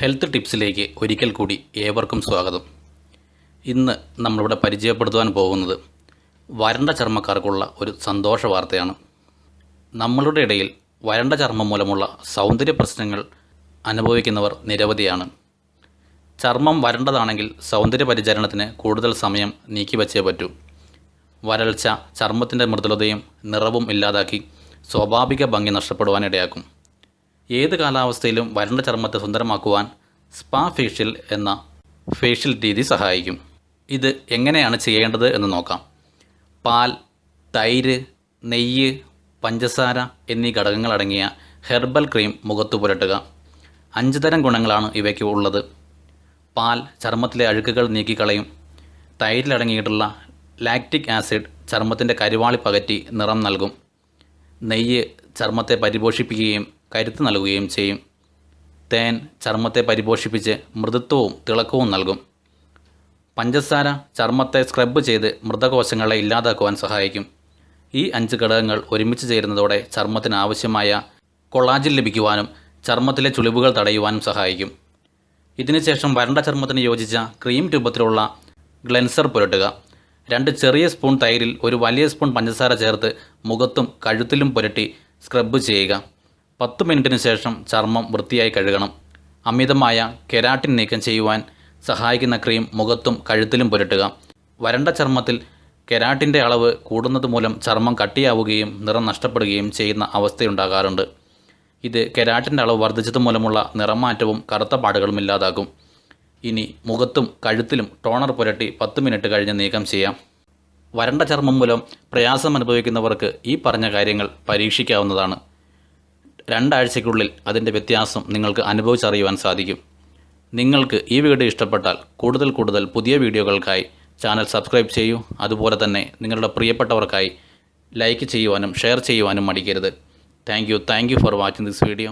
Health ടിപ്സിലേക്ക് ഒരിക്കൽ കൂടി ഏവർക്കും സ്വാഗതം. ഇന്ന് നമ്മളിവിടെ പരിചയപ്പെടുത്തുവാൻ പോകുന്നത് വരണ്ട ചർമ്മക്കാർക്കുള്ള ഒരു സന്തോഷ വാർത്തയാണ്. നമ്മളുടെ ഇടയിൽ വരണ്ട ചർമ്മം മൂലമുള്ള സൗന്ദര്യ പ്രശ്നങ്ങൾ അനുഭവിക്കുന്നവർ നിരവധിയാണ്. ചർമ്മം വരണ്ടതാണെങ്കിൽ സൗന്ദര്യ പരിചരണത്തിന് കൂടുതൽ സമയം നീക്കിവച്ചേ പറ്റൂ. വരൾച്ച ചർമ്മത്തിന്റെ മൃദുലതയും നിറവും ഇല്ലാതാക്കി സ്വാഭാവിക ഭംഗി നഷ്ടപ്പെടുവാനിടയാക്കും. ഏത് കാലാവസ്ഥയിലും വരണ്ട ചർമ്മത്തെ സുന്ദരമാക്കുവാൻ സ്പാ ഫേഷ്യൽ എന്ന ഫേഷ്യൽ രീതി സഹായിക്കും. ഇത് എങ്ങനെയാണ് ചെയ്യേണ്ടത് എന്ന് നോക്കാം. പാൽ തൈര് നെയ്യ് പഞ്ചസാര എന്നീ ഘടകങ്ങളടങ്ങിയ ഹെർബൽ ക്രീം മുഖത്ത് പുരട്ടുക. അഞ്ച് തരം ഗുണങ്ങളാണ് ഇവയ്ക്ക് ഉള്ളത്. പാൽ ചർമ്മത്തിലെ അഴുക്കുകൾ നീക്കിക്കളയും. തൈരിലടങ്ങിയിട്ടുള്ള ലാക്റ്റിക് ആസിഡ് ചർമ്മത്തിന്റെ കരുവാളി പകറ്റി നിറം നൽകും. നെയ്യ് ചർമ്മത്തെ പരിപോഷിപ്പിക്കുകയും കരുത്ത് നൽകുകയും ചെയ്യും. തേൻ ചർമ്മത്തെ പരിപോഷിപ്പിച്ച് മൃദുത്വവും തിളക്കവും നൽകും. പഞ്ചസാര ചർമ്മത്തെ സ്ക്രബ് ചെയ്ത് മൃതകോശങ്ങളെ ഇല്ലാതാക്കുവാൻ സഹായിക്കും. ഈ അഞ്ച് ഘടകങ്ങൾ ഒരുമിച്ച് ചേരുന്നതോടെ ചർമ്മത്തിന് ആവശ്യമായ കൊളാജിൻ ലഭിക്കുവാനും ചർമ്മത്തിലെ ചുളിവുകൾ തടയുവാനും സഹായിക്കും. ഇതിനുശേഷം വരണ്ട ചർമ്മത്തിന് യോജിച്ച ക്രീം രൂപത്തിലുള്ള ഗ്ലെൻസർ പുരട്ടുക. രണ്ട് ചെറിയ സ്പൂൺ തൈരിൽ ഒരു വലിയ സ്പൂൺ പഞ്ചസാര ചേർത്ത് മുഖത്തും കഴുത്തിലും പുരട്ടി സ്ക്രബ് ചെയ്യുക. പത്ത് മിനിറ്റിന് ശേഷം ചർമ്മം വൃത്തിയായി കഴുകണം. അമിതമായ കെരാട്ടിൻ നീക്കം ചെയ്യുവാൻ സഹായിക്കുന്ന ക്രീം മുഖത്തും കഴുത്തിലും പുരട്ടുക. വരണ്ട ചർമ്മത്തിൽ കെരാട്ടിന്റെ അളവ് കൂടുന്നത് മൂലം ചർമ്മം കട്ടിയാവുകയും നിറം നഷ്ടപ്പെടുകയും ചെയ്യുന്ന അവസ്ഥയുണ്ടാകാറുണ്ട്. ഇത് കെരാട്ടിന്റെ അളവ് വർദ്ധിച്ചത് മൂലമുള്ള നിറമാറ്റവും കറുത്ത പാടുകളും ഇല്ലാതാക്കും. ഇനി മുഖത്തും കഴുത്തിലും ടോണർ പുരട്ടി പത്ത് മിനിറ്റ് കഴിഞ്ഞ് നീക്കം ചെയ്യാം. വരണ്ട ചർമ്മം മൂലം പ്രയാസം അനുഭവിക്കുന്നവർക്ക് ഈ പറഞ്ഞ കാര്യങ്ങൾ പരീക്ഷിക്കാവുന്നതാണ്. രണ്ടാഴ്ചയ്ക്കുള്ളിൽ അതിന്റെ വ്യത്യാസം നിങ്ങൾക്ക് അനുഭവിച്ചറിയുവാൻ സാധിക്കും. നിങ്ങൾക്ക് ഈ വീഡിയോ ഇഷ്ടപ്പെട്ടാൽ കൂടുതൽ കൂടുതൽ പുതിയ വീഡിയോകൾക്കായി ചാനൽ സബ്സ്ക്രൈബ് ചെയ്യൂ. അതുപോലെ തന്നെ നിങ്ങളുടെ പ്രിയപ്പെട്ടവർക്കായി ലൈക്ക് ചെയ്യുവാനും ഷെയർ ചെയ്യുവാനും മടിക്കരുത്. Thank you thank you for watching this video.